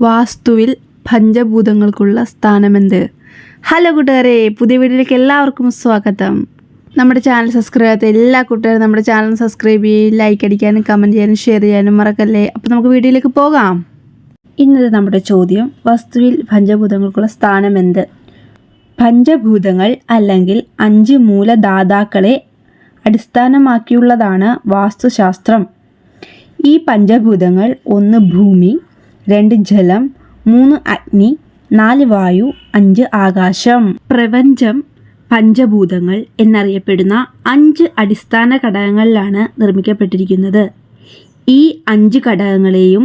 വാസ്തുവിൽ പഞ്ചഭൂതങ്ങൾക്കുള്ള സ്ഥാനമെന്ത്? Hello കൂട്ടുകാരെ പുതിയ വീഡിയോയിലേക്ക് എല്ലാവർക്കും സ്വാഗതം. നമ്മുടെ ചാനൽ സബ്സ്ക്രൈബ് ചെയ്യാത്ത എല്ലാ കൂട്ടുകാരും നമ്മുടെ ചാനൽ സബ്സ്ക്രൈബ് ചെയ്യുകയും ലൈക്ക് അടിക്കാനും കമന്റ് ചെയ്യാനും ഷെയർ ചെയ്യാനും മറക്കല്ലേ? അപ്പോൾ നമുക്ക് വീഡിയോയിലേക്ക് പോകാം. ഇന്നത്തെ നമ്മുടെ ചോദ്യം വസ്തുവിൽ പഞ്ചഭൂതങ്ങൾക്കുള്ള സ്ഥാനമെന്ത്? പഞ്ചഭൂതങ്ങൾ അല്ലെങ്കിൽ അഞ്ച് മൂലദാതാക്കളെ അടിസ്ഥാനമാക്കിയുള്ളതാണ് വാസ്തുശാസ്ത്രം. ഈ പഞ്ചഭൂതങ്ങൾ ഒന്ന് ഭൂമി രണ്ട് ജലം മൂന്ന് അഗ്നി നാല് വായു അഞ്ച് ആകാശം. പ്രപഞ്ചം പഞ്ചഭൂതങ്ങൾ എന്നറിയപ്പെടുന്ന അഞ്ച് അടിസ്ഥാന ഘടകങ്ങളിലാണ് നിർമ്മിക്കപ്പെട്ടിരിക്കുന്നത്. ഈ അഞ്ച് ഘടകങ്ങളെയും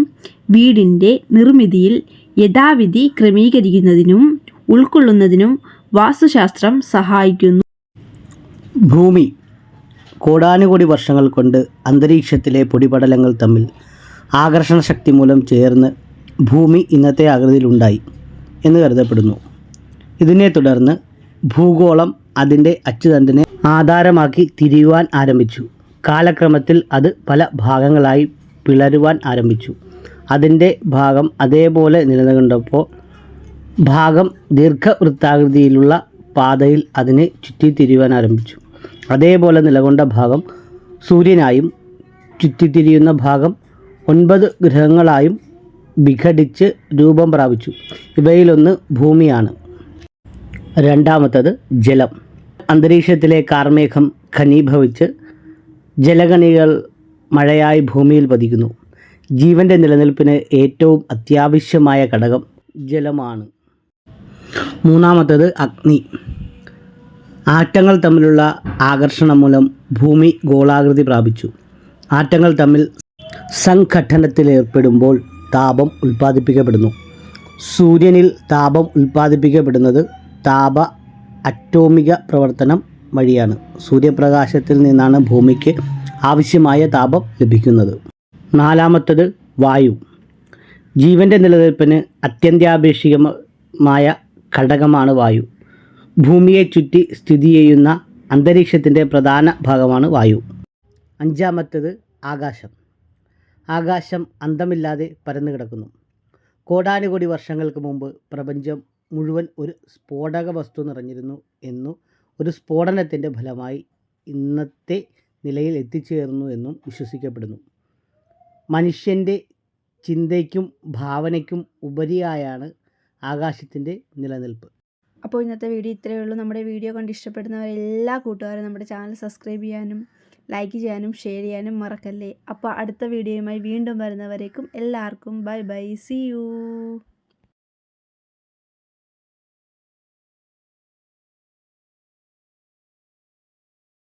വീടിന്റെ നിർമ്മിതിയിൽ യഥാവിധി ക്രമീകരിക്കുന്നതിനും ഉൾക്കൊള്ളുന്നതിനും വാസ്തുശാസ്ത്രം സഹായിക്കുന്നു. ഭൂമി കോടാനുകോടി വർഷങ്ങൾ കൊണ്ട് അന്തരീക്ഷത്തിലെ പൊടിപടലങ്ങൾ തമ്മിൽ ആകർഷണ ശക്തി മൂലം ചേർന്ന് ഭൂമി ഇന്നത്തെ ആകൃതിയിലുണ്ടായി എന്ന് കരുതപ്പെടുന്നു. ഇതിനെ തുടർന്ന് ഭൂഗോളം അതിന്റെ അച്ചുതണ്ടിനെ ആധാരമാക്കി തിരിയുവാൻ ആരംഭിച്ചു. കാലക്രമത്തിൽ അത് പല ഭാഗങ്ങളായി പിളരുവാൻ ആരംഭിച്ചു. അതിന്റെ ഭാഗം അതേപോലെ നിലനിൽക്കണ്ടപ്പോൾ ഭാഗം ദീർഘവൃത്താകൃതിയിലുള്ള പാതയിൽ അതിനെ ചുറ്റിത്തിരിയുവാൻ ആരംഭിച്ചു. അതേപോലെ നിലകൊണ്ട ഭാഗം സൂര്യനായും ചുറ്റിത്തിരിയുന്ന ഭാഗം ഒൻപത് ഗ്രഹങ്ങളായും വിഘടിച്ച് രൂപം പ്രാപിച്ചു. ഇവയിലൊന്ന് ഭൂമിയാണ്. രണ്ടാമത്തത് ജലം. അന്തരീക്ഷത്തിലെ കാർമേഘം ഖനീഭവിച്ച് ജലകണികൾ മഴയായി ഭൂമിയിൽ പതിക്കുന്നു. ജീവന്റെ നിലനിൽപ്പിന് ഏറ്റവും അത്യാവശ്യമായ ഘടകം ജലമാണ്. മൂന്നാമത്തത് അഗ്നി. ആറ്റങ്ങൾ തമ്മിലുള്ള ആകർഷണം മൂലം ഭൂമി ഗോളാകൃതി പ്രാപിച്ചു. ആറ്റങ്ങൾ തമ്മിൽ സംഘട്ടനത്തിലേർപ്പെടുമ്പോൾ താപം ഉൽപ്പാദിപ്പിക്കപ്പെടുന്നു. സൂര്യനിൽ താപം ഉൽപ്പാദിപ്പിക്കപ്പെടുന്നത് താപ അറ്റോമിക പ്രവർത്തനം വഴിയാണ്. സൂര്യപ്രകാശത്തിൽ നിന്നാണ് ഭൂമിക്ക് ആവശ്യമായ താപം ലഭിക്കുന്നത്. നാലാമത്തത് വായു. ജീവന്റെ നിലനിൽപ്പിന് അത്യന്താപേക്ഷികമായ ഘടകമാണ് വായു. ഭൂമിയെ ചുറ്റി സ്ഥിതി ചെയ്യുന്ന അന്തരീക്ഷത്തിന്റെ പ്രധാന ഭാഗമാണ് വായു. അഞ്ചാമത്തത് ആകാശം. ആകാശം അന്തമില്ലാതെ പരന്നു കിടക്കുന്നു. കോടാനുകോടി വർഷങ്ങൾക്ക് മുമ്പ് പ്രപഞ്ചം മുഴുവൻ ഒരു സ്ഫോടക വസ്തു നിറഞ്ഞിരുന്നു എന്നു ഒരു സ്ഫോടനത്തിന്റെ ഫലമായി ഇന്നത്തെ നിലയിൽ എത്തിച്ചേർന്നു എന്നും വിശ്വസിക്കപ്പെടുന്നു. മനുഷ്യന്റെ ചിന്തയ്ക്കും ഭാവനയ്ക്കും ഉപരിയായാണ് ആകാശത്തിന്റെ നിലനിൽപ്പ്. അപ്പോൾ ഇന്നത്തെ വീഡിയോ ഇത്രയേ ഉള്ളൂ. നമ്മുടെ വീഡിയോ കണ്ട് ഇഷ്ടപ്പെടുന്നവരെല്ലാ കൂട്ടുകാരും നമ്മുടെ ചാനൽ സബ്സ്ക്രൈബ് ചെയ്യാനും ലൈക്ക് ചെയ്യാനും ഷെയർ ചെയ്യാനും മറക്കല്ലേ. അപ്പോൾ അടുത്ത വീഡിയോയുമായി വീണ്ടും വരുന്നവരേക്കും എല്ലാവർക്കും ബൈ ബൈ. C U